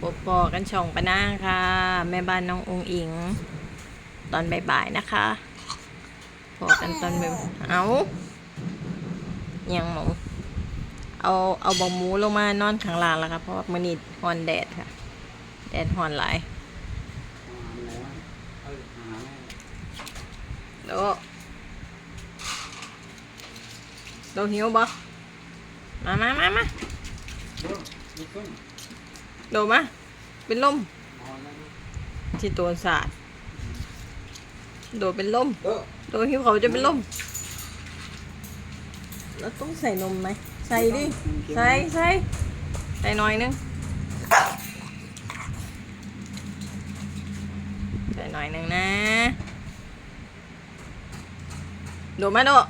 ปปอกันช่องปะนางค่ะ แม่บ้านน้ององอิง ตอนบ่ายๆนะคะพอกันตอนบ่ายเอายังหมูเอาเอาบองหมูลงมานอนข้างล่างแล้วค่ะเพราะว่ามันนี่ฮอนแดดค่ะ แดดฮอนหลายโดโดหิวบ่มามามามา โดมาเป็นลมที่ตัวสาดโดเป็นลมโดหิวเขาจะเป็นลมแล้วต้องใส่นมไหมใส่ดิ ใส่ใส่ใส่หน่อยนึงใส่หน่อยนึงนะ โดดมาโดด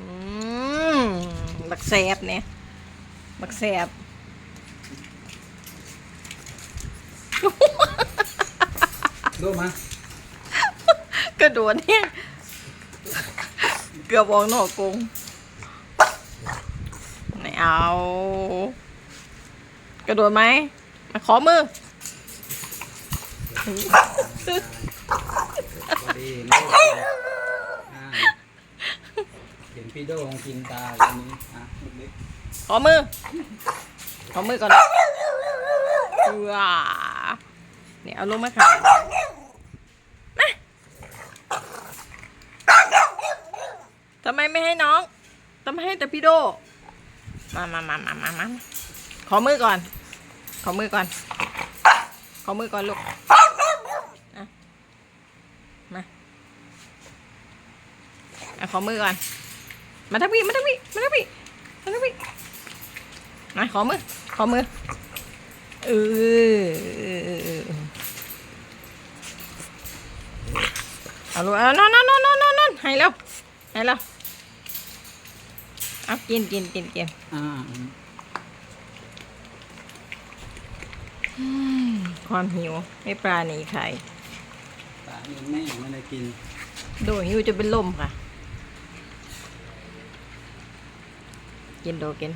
อืมบักแสบเนี่ย บักแสบดูมากระโดดเนี่ยเกือบออกนอกกรงไม่เอา กระโดดไหมมาขอมือพอดีลูกอ่าเห็นพี่โดงกินตาตรงนี้อะเล็ก ขอมือ ขอมือก่อนเอือเนี่ยเอาลงมาค่ะมาทำไมไม่ให้น้องทำไมให้แต่พี่โด มามามามามามาขอมือก่อน ขอมือก่อน ขอมือก่อนลูกมาขอมือก่อน มาทักพี่ มาทักพี่ มาทักพี่ มาทักพี่ มาขอมือ ขอมือ เออเออเออเออเอาลูกเอานอนนอนนอนนอนนอนนอนให้แล้วให้แล้วเอากินกินกินกินอ่าความหิวไม่ปลาหนีไข่ตายังแม่ไม่ได้กิน โดหิวจะเป็นลมค่ะ กินโดกิน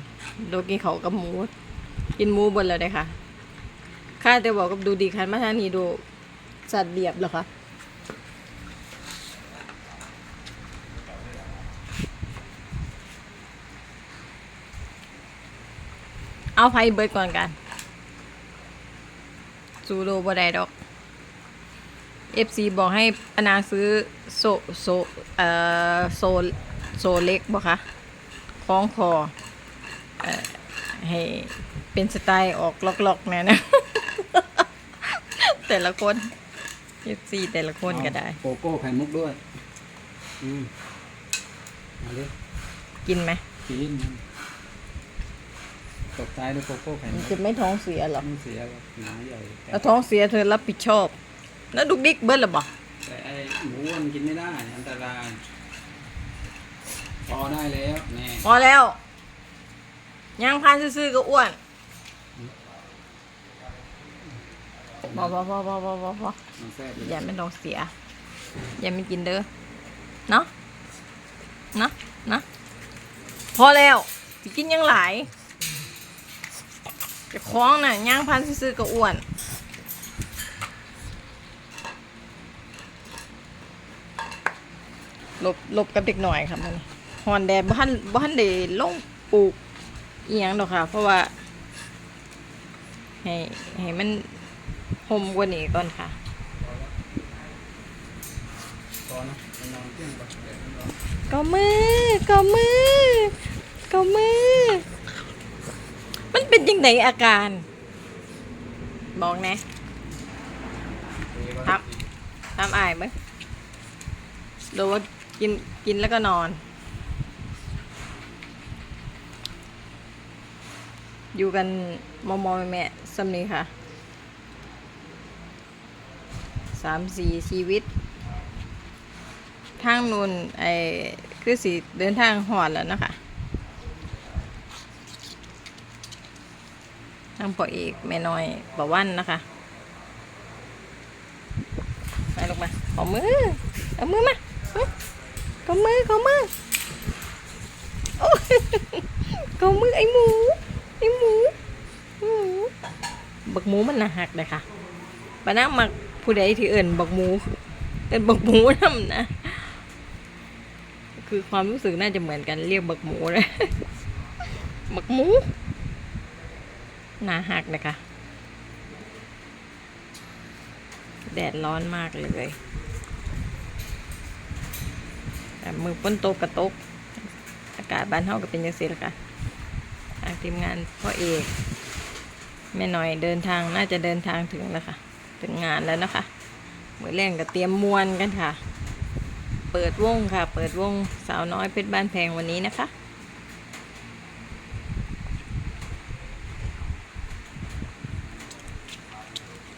โดกินเขากับหมู กินหมูบนแล้วได้ค่ะข้าแต่บอกกับดูดีคันมาทางนี้ดูสัตว์เบียบเหรอคะเอาไฟเบิดก่อนกันซูโรบ่ได้ดอก FC บอกให้ปนางซื้อโซโซเอ่อโซโซเล็กบ่คะ ล้องคอเอ่อให้เป็นสไตล์ออกล็อกๆแน่นะ แต่ละคน FC แต่ละคนก็ได้ โกโก้ไข่มุกด้วย อืมมาเลยกินไหมกินตกใจด้วยโกโก้ไข่มัมุนกจะไม่ท้องเสียหรอไม่เสียหรอกหนาใหญ่แต่ถ้าท้องเสียเธอรับผิดชอบ แล้วดุกดิกเบิ้ลหรอบ่แต่ไอ้หมูมันกินไม่ได้ อันตราย พอได้แล้วแน่พอแล้วย่างพันซื่อๆก็อ้วนพอพอพอพอพอพอพอมันแซ่บเลอย่ายไม่ต้องเสีย อย่าไม่กินเด้อเนาะเนาะเนาะพอแล้วสิกินยังหลายจะคล้องน่ะย่างพันซื้อๆก็อ้วนหลบหลบกับเด็กหน่อยครับมัน ฮอนแดดบ้านบ้านเดลงปลูกเอียงดอกค่ะ เพราะว่าให้ให้มันห่มกว่านี้ก่อนค่ะก็มือก็มือก็มือ มันเป็นยังไงอาการบอกนะครับทำอายไหมหรือว่ากินกินแล้วก็นอน อยู่กันมอมอแม่สำนี้ค่ะสามสี่ชีวิต ทางนูนไอ้คือสิเดินทางหอดแล้วนะคะทางปอเอกแม่น้อยปอวันนะคะไปลงมาขอมือเอามือมาขอมือขอมือโอ้ขอมือไอ้หมู ไอ้หมูบักหมูมันน่าหักเลยค่ะปานั่งมักผู้ใดที่เอิ่นบักหมูเอิ่นบักหมูนำนะ คือความรู้สึกน่าจะเหมือนกันเรียกบักหมูเลยบักหมูน่าหักเลยค่ะแดดร้อนมากเลยแต่มือป้นโตกกระตก อากาศบ้านเฮาก็เป็นยังไงล่ะค่ะางทีมงานพ่อเอกแม่หน่อยเดินทางน่าจะเดินทางถึงแล้วค่ะ ถึงงานแล้วนะคะมือแรงก็เตรียมมวนกันค่ะ เปิดวงค่ะ เปิดวงสาวน้อยเพชรบ้านแพงวันนี้นะคะ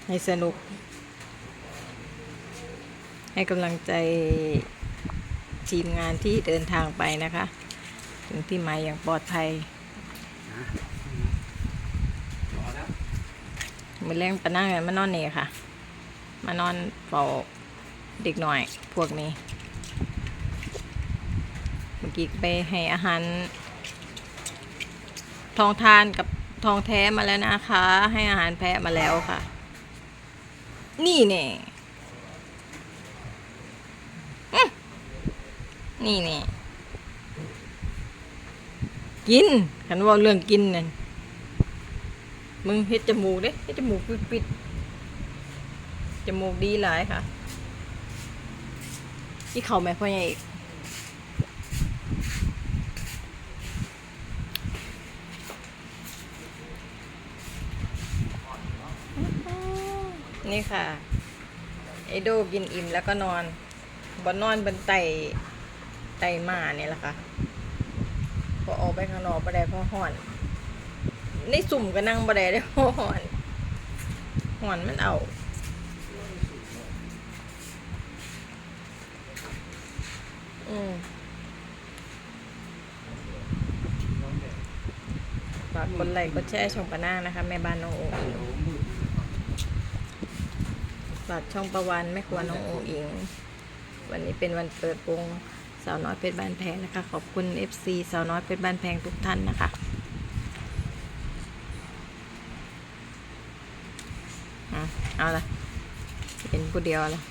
ให้สนุก ให้กำลังใจทีมงานที่เดินทางไปนะคะ ถึงที่หมายอย่างปลอดภัย มือแรงปะนั่งกันมานอนนี่ค่ะ มานอนเฝ้าเด็กหน่อยพวกนี้ เมื่อกี้ไปให้อาหาร ทองทานกับทองแท้มาแล้วนะคะ ให้อาหารแพะมาแล้วค่ะ นี่เนี่ยนี่เนี่ย กินคันว่าเรื่องกินนั่นมึงเฮ็ดจมูกเด้เฮ็ดจมูกปิดปิดจมูกดีหลายค่ะที่เขาแม่พ่อใหญ่อีกนี่ค่ะไอโดกินอิ่มแล้วก็นอนบนนอนบนไตไตหมาเนี่ยแหละค่ะ พอออกไปข้างนอกไปได้เพราะห่อน ในสุ่มก็นั่งบ่ได้เด้อห่อนห่อนมันเอาอืมฝากกดไลค์กดแชร์ช่องปะหน้านะคะ แม่บ้านน้องโออิงฝากช่องประวันแม่ครัวน้องโออิง วันนี้เป็นวันเปิดวง สาวน้อยเพชรบ้านแพงนะคะ ขอบคุณ FC สาวน้อยเพชรบ้านแพงทุกท่านนะคะอะเอาละเป็นผู้เดียวละ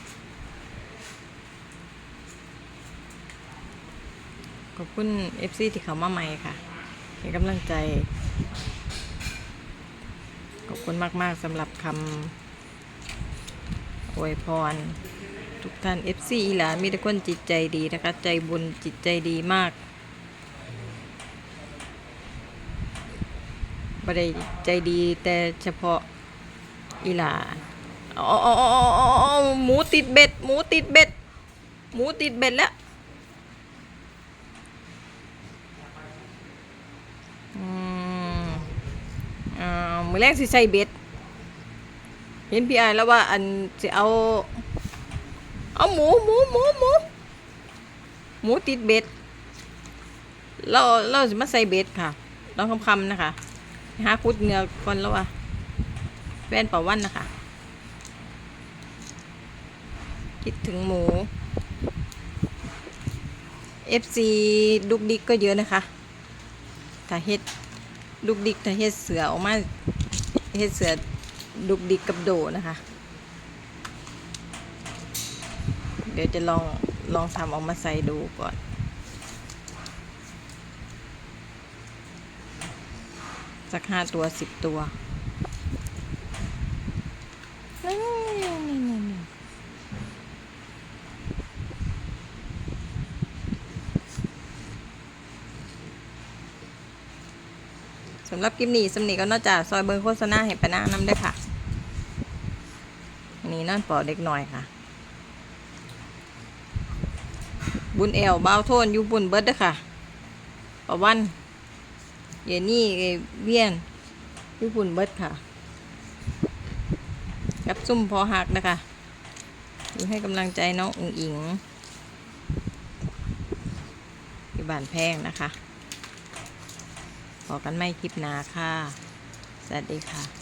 ขอบคุณ FC ที่เขามาใหม่ค่ะให้กำลังใจ ขอบคุณมาก ๆสำหรับคำอวยพร ทุกท่าน FC อีหลามีแต่คนจิตใจดีนะคะ ใจบุญจิตใจดีมากบ่ไดใจดีแต่เฉพาะอีหลาอ๋ออ๋ออ๋ออ๋ออ๋อหมูติดเบ็ด หมูติดเบ็ด หมูติดเบ็ดแล้วอืมอ่ามือแรกสิใส่เบ็ด เห็นพี่อายแล้วว่าอันสิเอา เอาหมูหมูหมูหมูหมูติดเบ็ด เราเราจะมาใส่เบ็ดค่ะลองคำๆนะคะหาคุดเหงือก่อนแล้วว่ะแฟนป่าวันนะคะ คิดถึงหมู FC ดุกดิกก็เยอะนะคะถ้าเฮ็ดดุกดิกถ้าเฮ็ดเสือออกมาเฮ็ดเสือดุกดิกกับโดนะคะ เดี๋ยวจะลองลองทำออกมาใส่ดูก่อนสักห้าตัวสิบตัวนี่นี่นี่นี่สำหรับคลิปนี้สำนีก็นอกจากซอยเบิงโฆษณาให้ปะนาน้ำได้วยค่ะนนี้นอนปอเด็กหน่อยค่ะ บุญแอวเบาวโทนอยู่บุญเบิดเด้อค่ะปะวันเยนี่เวียนอยู่บุญเบิดค่ะ กับซุ่มพอหักนะคะอยู่ให้กำลังใจน้องอุ๋งอิงที่บ้านแพงนะคะพอกันไม่คลิปหนาค่ะ สวัสดีค่ะ